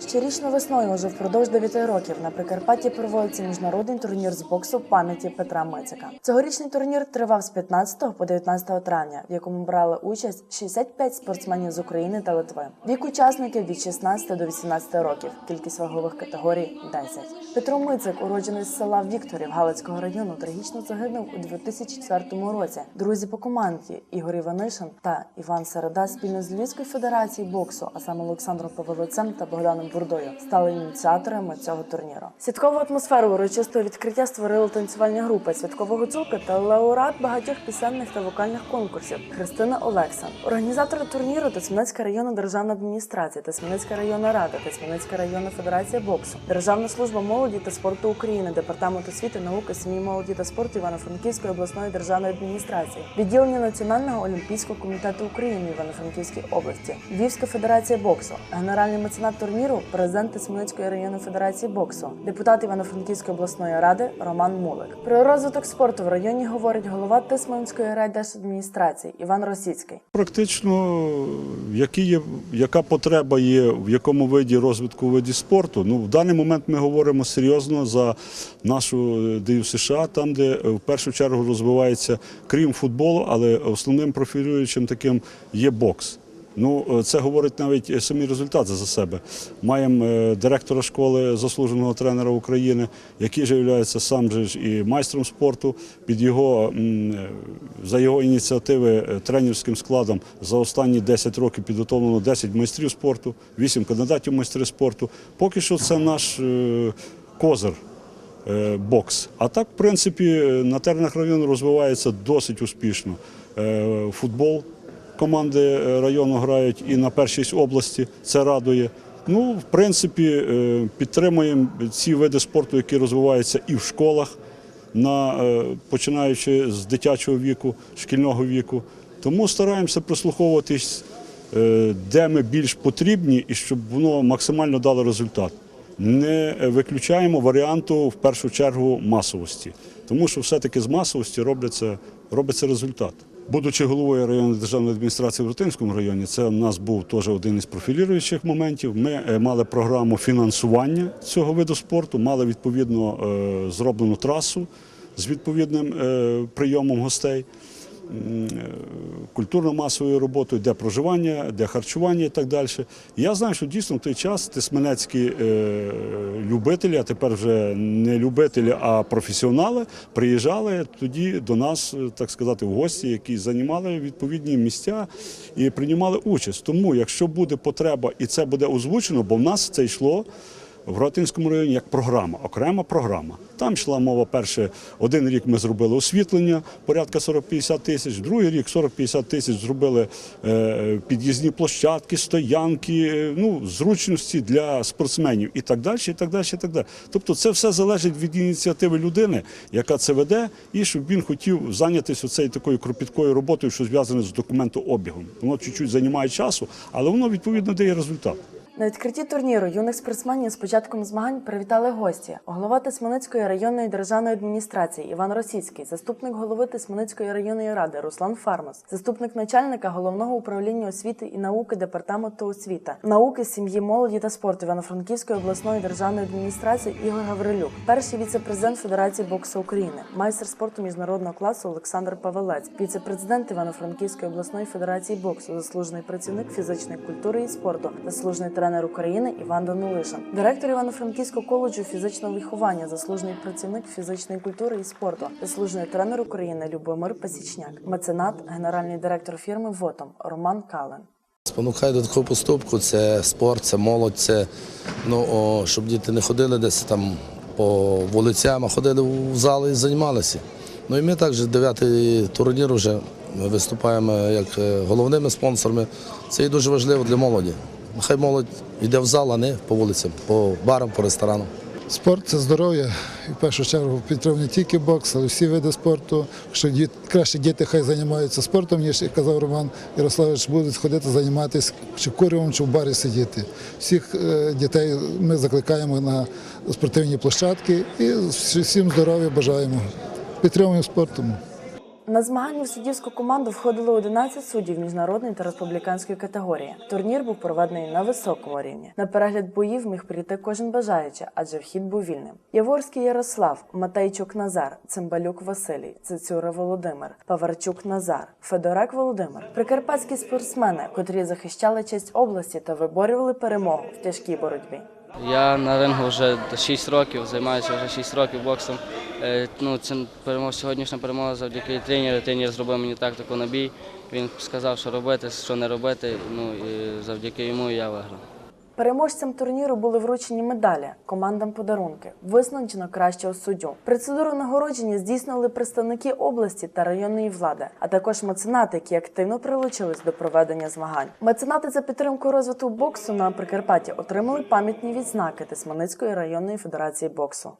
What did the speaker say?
Щорічно весною, уже впродовж 9 років, на Прикарпатті проводиться міжнародний турнір з боксу пам'яті Петра Мицика. Цьогорічний турнір тривав з 15 по 19 травня, в якому брали участь 65 спортсменів з України та Литви. Вік учасників від 16 до 18 років. Кількість вагових категорій 10. Петро Мицик, уроджений з села Вікторів Галицького району, трагічно загинув у 2004 році. Друзі по команді Ігор Іванишин та Іван Середа спільно з Львівською федерацією боксу, а саме Олександром Павелецем та Богданом Бурдою, стали ініціаторами цього турніру. Святкову атмосферу урочистого відкриття створили танцювальні групи святкового гуцулка та лауреат багатьох пісенних та вокальних конкурсів Христина Олексан. Організатори турніру Тисменецька районна державна адміністрація, Тисменецька районна рада, Тисменецька районна федерація боксу, Державна служба молоді та спорту України, Департамент освіти, науки, сім'ї, молоді та спорту Івано-Франківської обласної державної адміністрації, відділення Національного олімпійського комітету України Івано-Франківській області, Львівська федерація боксу, генеральний меценат турніру, президент Тисменецької районної федерації боксу, депутат Івано-Франківської обласної ради Роман Мулик. Про розвиток спорту в районі говорить голова Тисменської райдержадміністрації Іван Росіцький. Практично, які є, яка потреба є в якому виді розвитку виді спорту. Ну, в даний момент ми говоримо серйозно за нашу е, США, там, де е, в першу чергу розвивається крім футболу, але основним профілюючим таким є бокс. Ну, е, це говорить навіть е, самі результати за себе. Маємо е, директора школи заслуженого тренера України, який же є сам же ж і майстром спорту. Під його за його ініціативи тренерським складом за останні 10 років підготовлено 10 майстрів спорту, 8 кандидатів майстри спорту. Поки що це наш козир бокс. А так, в принципі, на теренах району розвивається досить успішно. Футбол команди е, району грають і на першій області. Це радує. Ну, в принципі, е, підтримуємо ці види спорту, які розвиваються і в школах, на, е, починаючи з дитячого віку, шкільного віку. Тому стараємося прислуховуватись, де ми більш потрібні, і щоб воно максимально дало результат. Не виключаємо варіанту в першу чергу масовості, тому що все-таки з масовості робиться, робиться результат. Будучи головою районної державної адміністрації в Ротинському районі, це у нас був теж один із профілюючих моментів. Ми е, мали програму фінансування цього виду спорту, мали відповідно е, зроблену трасу з відповідним е, прийомом гостей культурно-масовою роботою, де проживання, де харчування і так далі. Я знаю, що дійсно в той час тисменецькі е, любителі, а тепер вже не любителі, а професіонали, приїжджали тоді до нас, е, так сказати, в гості, які займали відповідні місця і приймали участь. Тому, якщо буде потреба і це буде озвучено, бо в нас це йшло в Ротинському районі як програма, окрема програма. Там йшла мова перше, один рік ми зробили освітлення, порядка 40-50 тисяч, другий рік 40-50 тисяч зробили е, під'їзні площадки, стоянки, е, ну, зручності для спортсменів і так далі, і так далі, і так далі. Тобто це все залежить від ініціативи людини, яка це веде, і щоб він хотів зайнятися оцею такою кропіткою роботою, що зв'язане з документообігом. Воно чуть-чуть займає часу, але воно відповідно дає результат. На відкритті турніру юних спортсменів з початком змагань привітали гості. Голова Тисменецької районної державної адміністрації Іван Росіцький, заступник голови Тисменецької районної ради Руслан Фармас, заступник начальника головного управління освіти і науки департаменту освіти, науки, сім'ї, молоді та спорту Івано-Франківської обласної державної адміністрації Ігор Гаврилюк, перший віце-президент Федерації боксу України, майстер спорту міжнародного класу Олександр Павелець, віце-президент Івано-Франківської обласної федерації боксу, заслужений працівник фізичної культури і спорту, заслужений тренер України Іван Данилишин, директор Івано-Франківського коледжу фізичного виховання, заслужений працівник фізичної культури і спорту, заслужений тренер України Любомир Пасічняк, меценат, генеральний директор фірми ВОТОМ Роман Кален. Спонукає до такого поступку, це спорт, це молодь, це ну, о, щоб діти не ходили десь там по вулицям, а ходили в зали і займалися. Ну і ми також дев'ятий турнір вже виступаємо як е, головними спонсорами. Це і дуже важливо для молоді. Нехай молодь йде в зал, а не по вулицям, по барам, по ресторанам. Спорт це здоров'я. В першу чергу підтримує не тільки бокс, але всі види спорту. Що діт, краще діти хай займаються спортом, ніж як казав Роман Ярославович, будуть ходити займатися чи куревом, чи в барі сидіти. Всіх е, дітей ми закликаємо на спортивні площадки і всім здоров'я бажаємо. Підтримуємо спортом. На змагання в суддівську команду входило 11 суддів міжнародної та республіканської категорії. Турнір був проведений на високому рівні. На перегляд боїв міг прийти кожен бажаючий, адже вхід був вільним. Яворський Ярослав, Матейчук Назар, Цимбалюк Василій, Цицюра Володимир, Паварчук Назар, Федорак Володимир, прикарпатські спортсмени, котрі захищали честь області та виборювали перемогу в тяжкій боротьбі. Я на рингу вже 6 років, займаюся вже 6 років боксом. Е, Ну, це перемога, сьогоднішня перемога завдяки тренеру. Тренер зробив мені тактику на бій. Він сказав, що робити, що не робити. Ну і завдяки йому я виграв. Переможцям турніру були вручені медалі, командам подарунки, визначено кращого суддю. Процедуру нагородження здійснили представники області та районної влади, а також меценати, які активно прилучились до проведення змагань. Меценати за підтримку розвитку боксу на Прикарпатті отримали пам'ятні відзнаки Тисманицької районної федерації боксу.